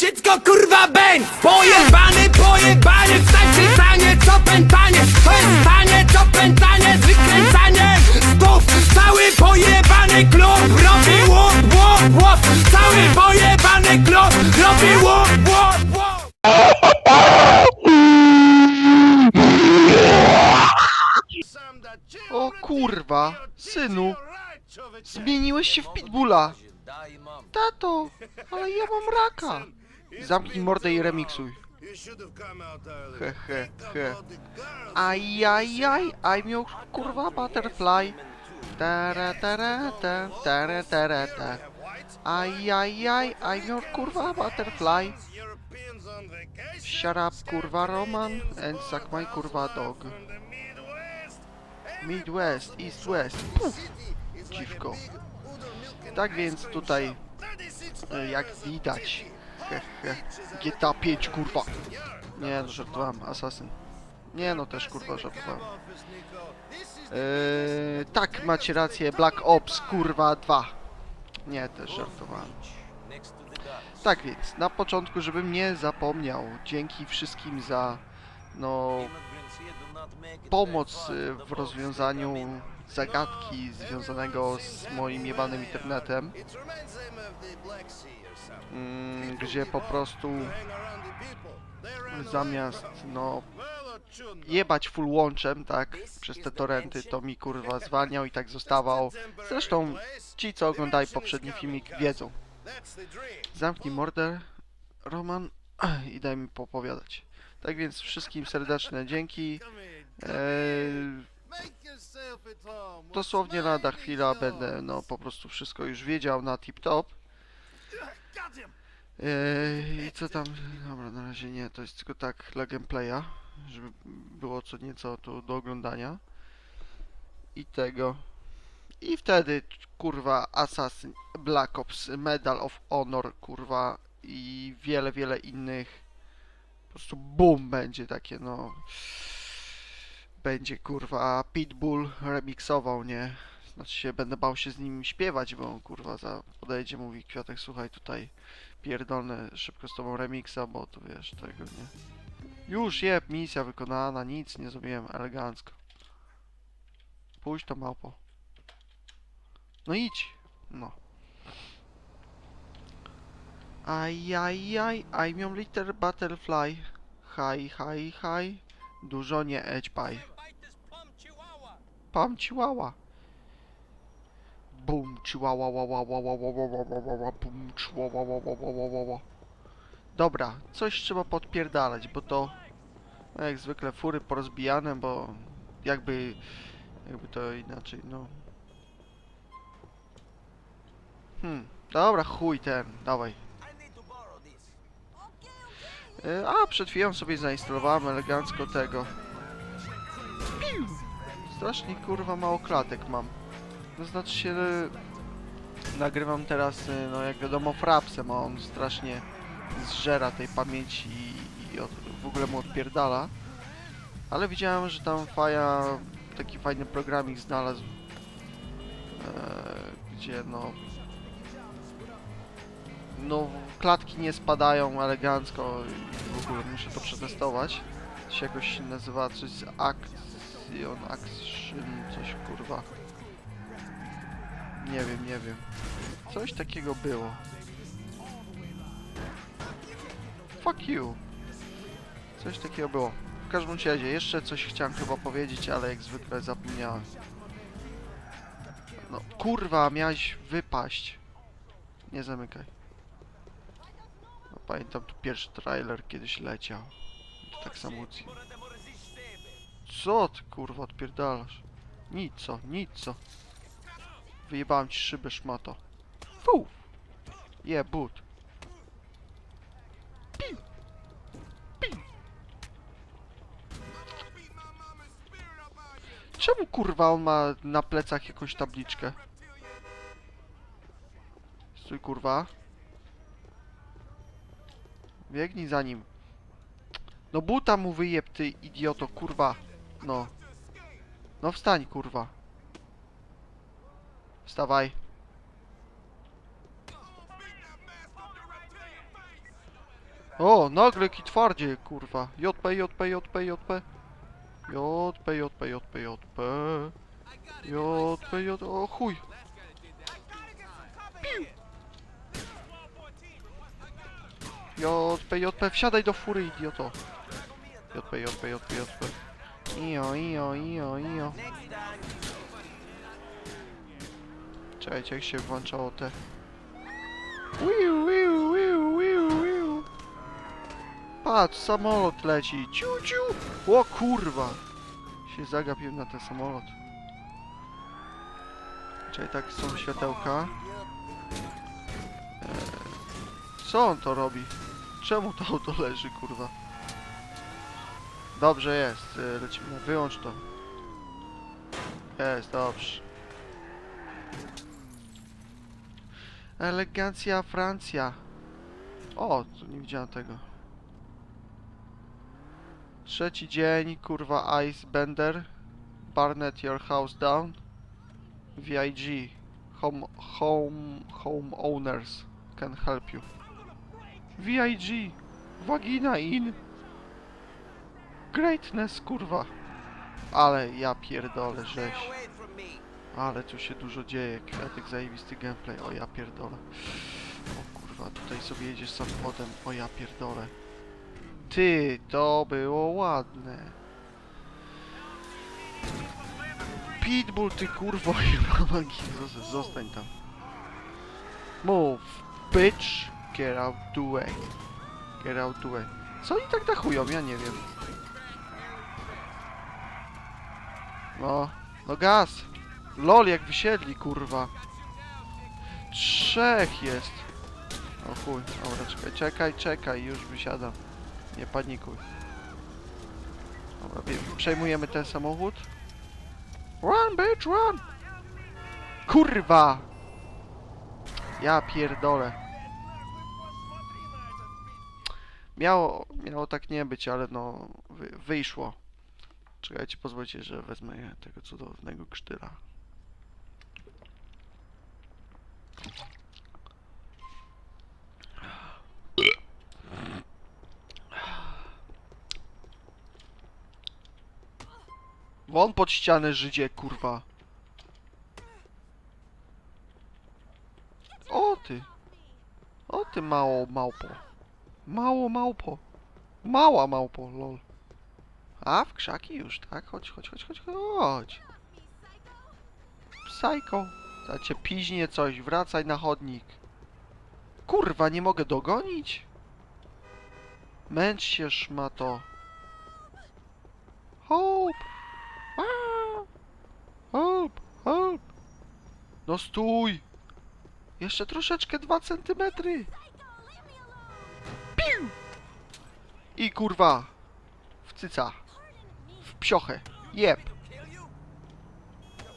dziecko kurwa bęk Pojebany, pojebany, wstańcie stanie, co pętanie To jest stanie, co pętanie, z wykręcaniem Stów, cały pojebany klub robi łop, łop, łop Cały pojebany klub robi łop, łop, łop O kurwa, synu, zmieniłeś się w pitbulla. Tato, ale ja mam raka. Zamknij mordę i remiksuj. He, he, he. Ajajaj, I'm your kurwa butterfly. Tara, tara, ta, tara, ta. Ajajaj, I'm your kurwa butterfly. Shut up, kurwa Roman, and suck my kurwa dog. Midwest, East West. Puf. Dziwko. Tak więc tutaj, e, jak widać, he, GTA 5 kurwa. Nie no, żartowałem, Assassin. Nie no, też kurwa żartowałem. Eee, tak, macie rację, Black Ops kurwa 2. Nie, też żartowałem. Tak więc, na początku, żebym nie zapomniał, dzięki wszystkim za, no, pomoc y, w rozwiązaniu zagadki związanego z moim jebanym internetem, mm, gdzie po prostu zamiast no jebać full łączem, tak, przez te torenty, to mi kurwa zwalniał i tak zostawał. Zresztą ci, co oglądali poprzedni filmik, wiedzą. Zamknij mordę, Roman, i daj mi popowiadać. Tak więc wszystkim serdeczne dzięki. Eee, dosłownie lada chwila będę no po prostu wszystko już wiedział na tip top. Eee, I co tam? Dobra, na razie nie, to jest tylko tak dla gameplaya, żeby było co nieco tu do oglądania. I tego. I wtedy kurwa Assassin Black Ops Medal of Honor kurwa i wiele, wiele innych po prostu boom będzie takie no będzie kurwa Pitbull remixował, nie? Znaczy się będę bał się z nim śpiewać, bo on kurwa za podejdzie, mówi Kwiatek, słuchaj tutaj pierdolę szybko z tobą remixa, bo tu wiesz tego, nie? Już je, misja wykonana, nic nie zrobiłem, elegancko. Pójdź to małpo. No idź, no. Ajajaj, I'm your little butterfly. Hi, hi, hi. Dużo nie ećpaj. Pam chihuahua. Bum chihuahua. Bum chihuahua. Dobra, coś trzeba podpierdalać, bo to no jak zwykle fury porozbijane, bo jakby jakby to inaczej, no. Hmm, dobra, chuj ten, dawaj. E, A, przed chwilą sobie zainstalowałem elegancko tego. Strasznie kurwa mało klatek mam. To znaczy się, e, nagrywam teraz, e, no jak wiadomo, frapsem, a on strasznie zżera tej pamięci i, i od, w ogóle mu odpierdala. Ale widziałem, że tam Faja taki fajny programik znalazł, e, gdzie no no klatki nie spadają elegancko i w ogóle muszę to przetestować. To się jakoś nazywa coś z Action, Action, coś kurwa. Nie wiem, nie wiem. Coś takiego było. Fuck you. Coś takiego było. W każdym razie, jeszcze coś chciałem chyba powiedzieć, ale jak zwykle zapomniałem. No, kurwa, miałeś wypaść. Nie zamykaj. Pamiętam tu pierwszy trailer kiedyś leciał. To tak samo Co ty kurwa odpierdalasz? Nic co, nic co. Wyjebałem ci szybę szmato. Fu! Je, but. Piu! Piu! Czemu kurwa on ma na plecach jakąś tabliczkę? Stój kurwa. Biegnij za nim. No buta mu wyjeb, ty idioto, kurwa. No. No wstań, kurwa. Wstawaj. O, nagle jaki twardzie, kurwa. JP, JP, JP, JP. JP, JP, JP, JP. JP, JP, o chuj. JP, JP, wsiadaj do fury, idioto. JP, JP, JP, JP. Ijo, ijo, ijo, ijo. Czekajcie, jak się włączało te... Wiu, wiu, wiu, wiu, wiu. Patrz, samolot leci. Ciu, ciu. O kurwa. Się zagapiłem na ten samolot. Czyli tak są światełka. Eee, co on to robi? Czemu to auto leży, kurwa? Dobrze jest. e, Lecimy. Wyłącz to. Jest, dobrze. Elegancja Francja. O, nie widziałem tego. Trzeci dzień, kurwa, Ice Bender. Barnet Your House Down. VIG. Home, home, home owners can help you. VIG. Vagina in. Greatness, kurwa. Ale ja pierdolę, żeś. Ale tu się dużo dzieje. Kwiatek, zajebisty gameplay. O ja pierdolę. O kurwa, tutaj sobie jedziesz samochodem. O ja pierdolę. Ty, to było ładne. Pitbull, ty kurwo, jebana Zostań tam. Move, bitch. Get out the way. Get out the way. Co oni tak dachują? Ja nie wiem. No, no gaz. Lol, jak wysiedli, kurwa. Trzech jest. O chuj, dobra, czekaj, czekaj, czekaj, już wysiadam. Nie panikuj. Dobra, przejmujemy ten samochód. Run, bitch, run! Kurwa! Ja pierdolę. Miało, miało tak nie być, ale no, wy, wyszło. Czekajcie, pozwólcie, że wezmę tego cudownego krztyla. Won pod ścianę, Żydzie, kurwa. O ty. O ty mało małpo. Mało małpo. Mała małpo, lol. A, w krzaki już, tak? Chodź, chodź, chodź, chodź, chodź. Psycho. Zacie piźnie coś, wracaj na chodnik. Kurwa, nie mogę dogonić? Męcz się, szmato. Hope! Aaa! Help! Help! No stój! Jeszcze troszeczkę, dwa centymetry! I kurwa! W cyca! W psiochę! Jeb!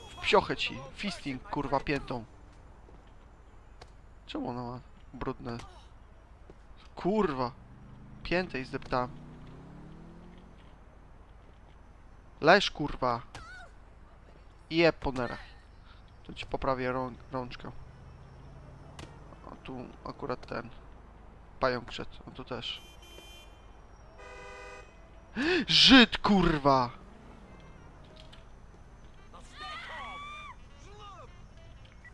W psiochę ci! Fisting, kurwa, piętą! Czemu ona ma brudne? Kurwa! Piętę i zdeptałem. Leż, kurwa! Jeb po nerach. Tu ci poprawię rą rączkę. A tu akurat ten. Pająk szedł, a tu też. Żyd, kurwa!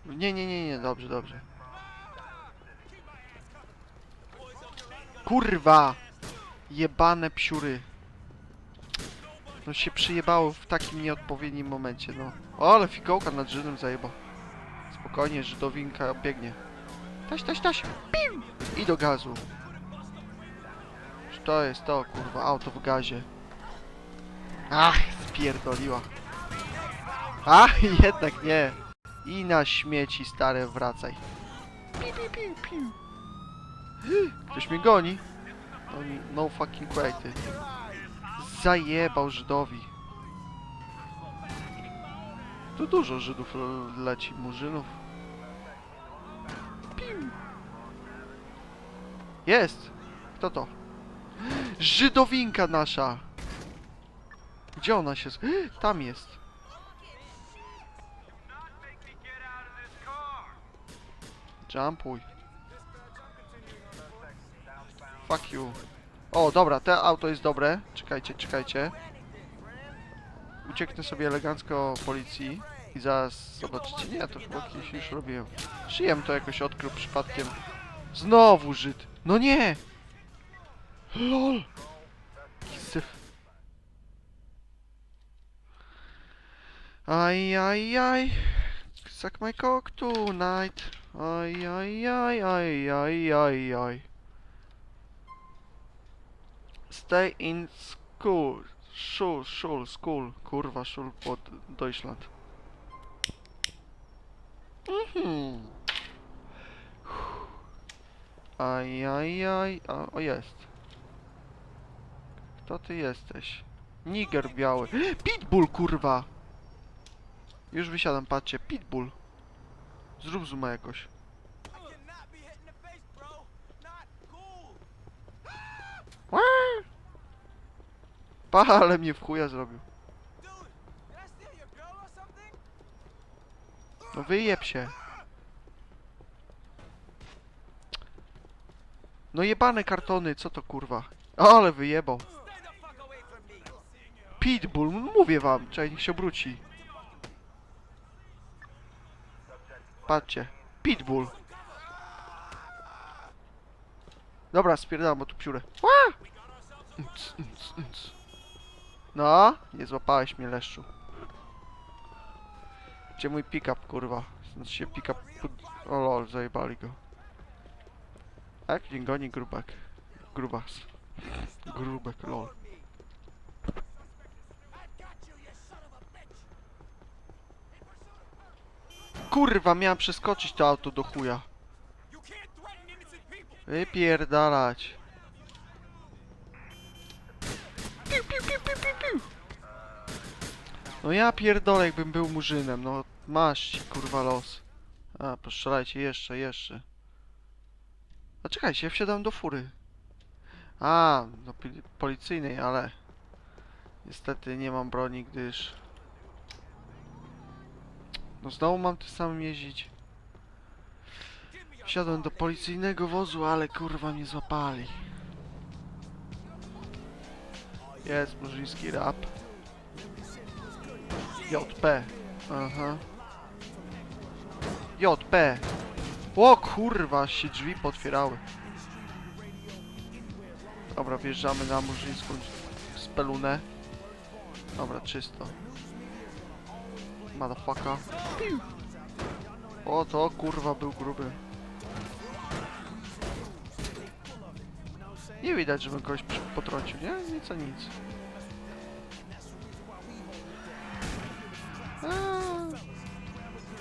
Nie, nie, nie, nie, dobrze, dobrze. Kurwa! Jebane psiury. No się przyjebało w takim nieodpowiednim momencie, no. O, ale fikołka nad Żydem zajebał. Spokojnie, Żydowinka biegnie. Taś, taś, taś! Piu! I do gazu. To jest to, kurwa, auto w gazie. Ach, spierdoliła. Ach, jednak nie. I na śmieci, stare, wracaj. Piu, piu, piu, piu. Ktoś mnie goni? No, no fucking way, ty. Zajebał Żydowi. Tu dużo Żydów le- leci, murzynów. Jest! Kto to? Żydowinka nasza! Gdzie ona się... Tam jest. Jumpuj. Fuck you. O, dobra, te auto jest dobre. Czekajcie, czekajcie. Ucieknę sobie elegancko policji i zaraz zobaczycie. Nie, to chyba kiedyś już robiłem. Szyjem to jakoś odkrył przypadkiem. Znowu Żyd. No nie! LOL! Jaki syf. Aj, aj, aj. Suck my cock tonight. Aj, aj, aj, aj, aj, aj, aj. Stay in school. Schul, schul, school. Kurwa, schul pod Deutschland. Mhm. Aj, aj, aj. O, jest. Kto ty jesteś? Niger biały. Pitbull, kurwa! Już wysiadam, patrzcie. Pitbull. Zrób zooma jakoś. Pa, ale mnie w chuja zrobił. No wyjeb się. No jebane kartony, co to kurwa? Ale wyjebał. Pitbull, mówię wam, czekaj, niech się obróci. Patrzcie, Pitbull. Dobra, spierdalam, bo tu nc. No, nie złapałeś mnie leszczu. Gdzie mój pick-up, kurwa? Znaczy się pick-up... O lol, zajebali go. Jak nie goni grubek? Grubas. Grubek, lol. Kurwa, miałem przeskoczyć to auto do chuja. Wypierdalać. Piu, piu, piu, piu, piu, piu. No ja pierdolę jakbym był murzynem, no masz ci kurwa los. A, postrzelajcie jeszcze, jeszcze. A czekajcie, ja wsiadam do fury. A, do policyjnej, ale... Niestety nie mam broni, gdyż... No znowu mam tym samym jeździć. Wsiadłem do policyjnego wozu, ale kurwa mnie złapali. Jest murzyński rap. JP. Aha. JP. O kurwa, się drzwi potwierały. Dobra, wjeżdżamy na murzyńską spelunę. Dobra, czysto. Motherfucker. Piu. O, to kurwa był gruby. Nie widać, żebym kogoś potrącił, nie? Nic a nic. Eee.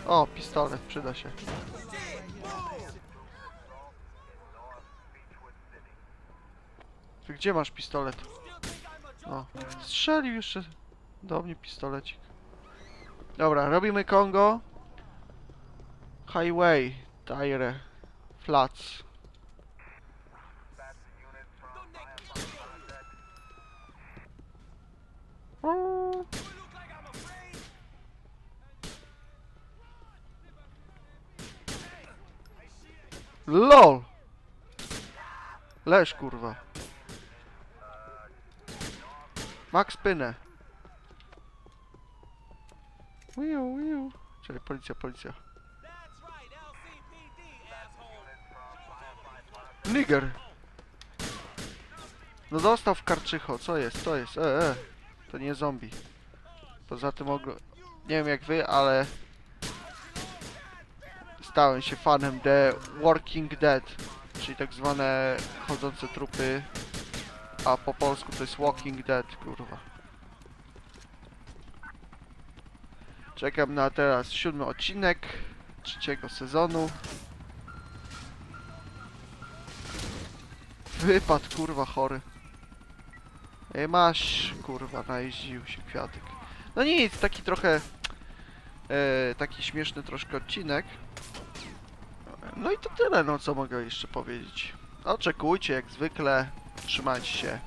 O, pistolet, przyda się. Ty gdzie masz pistolet? O, strzelił jeszcze do mnie pistolecik. Dobra, robimy Kongo. Highway, tire, flats. LOL! Leż kurwa. Max Pynę. Wiu. Czekaj, policja, policja. Niger! No dostał w karczycho, co jest, co jest, e, e. To nie zombie. Poza tym ogl... Nie wiem jak wy, ale... Stałem się fanem The Walking Dead, czyli tak zwane chodzące trupy, a po polsku to jest Walking Dead, kurwa. Czekam na teraz siódmy odcinek trzeciego sezonu. Wypad kurwa chory. Ej, masz kurwa, najeździł się kwiatek. No nic, taki trochę e, taki śmieszny troszkę odcinek. No i to tyle, no co mogę jeszcze powiedzieć. Oczekujcie jak zwykle. Trzymajcie się.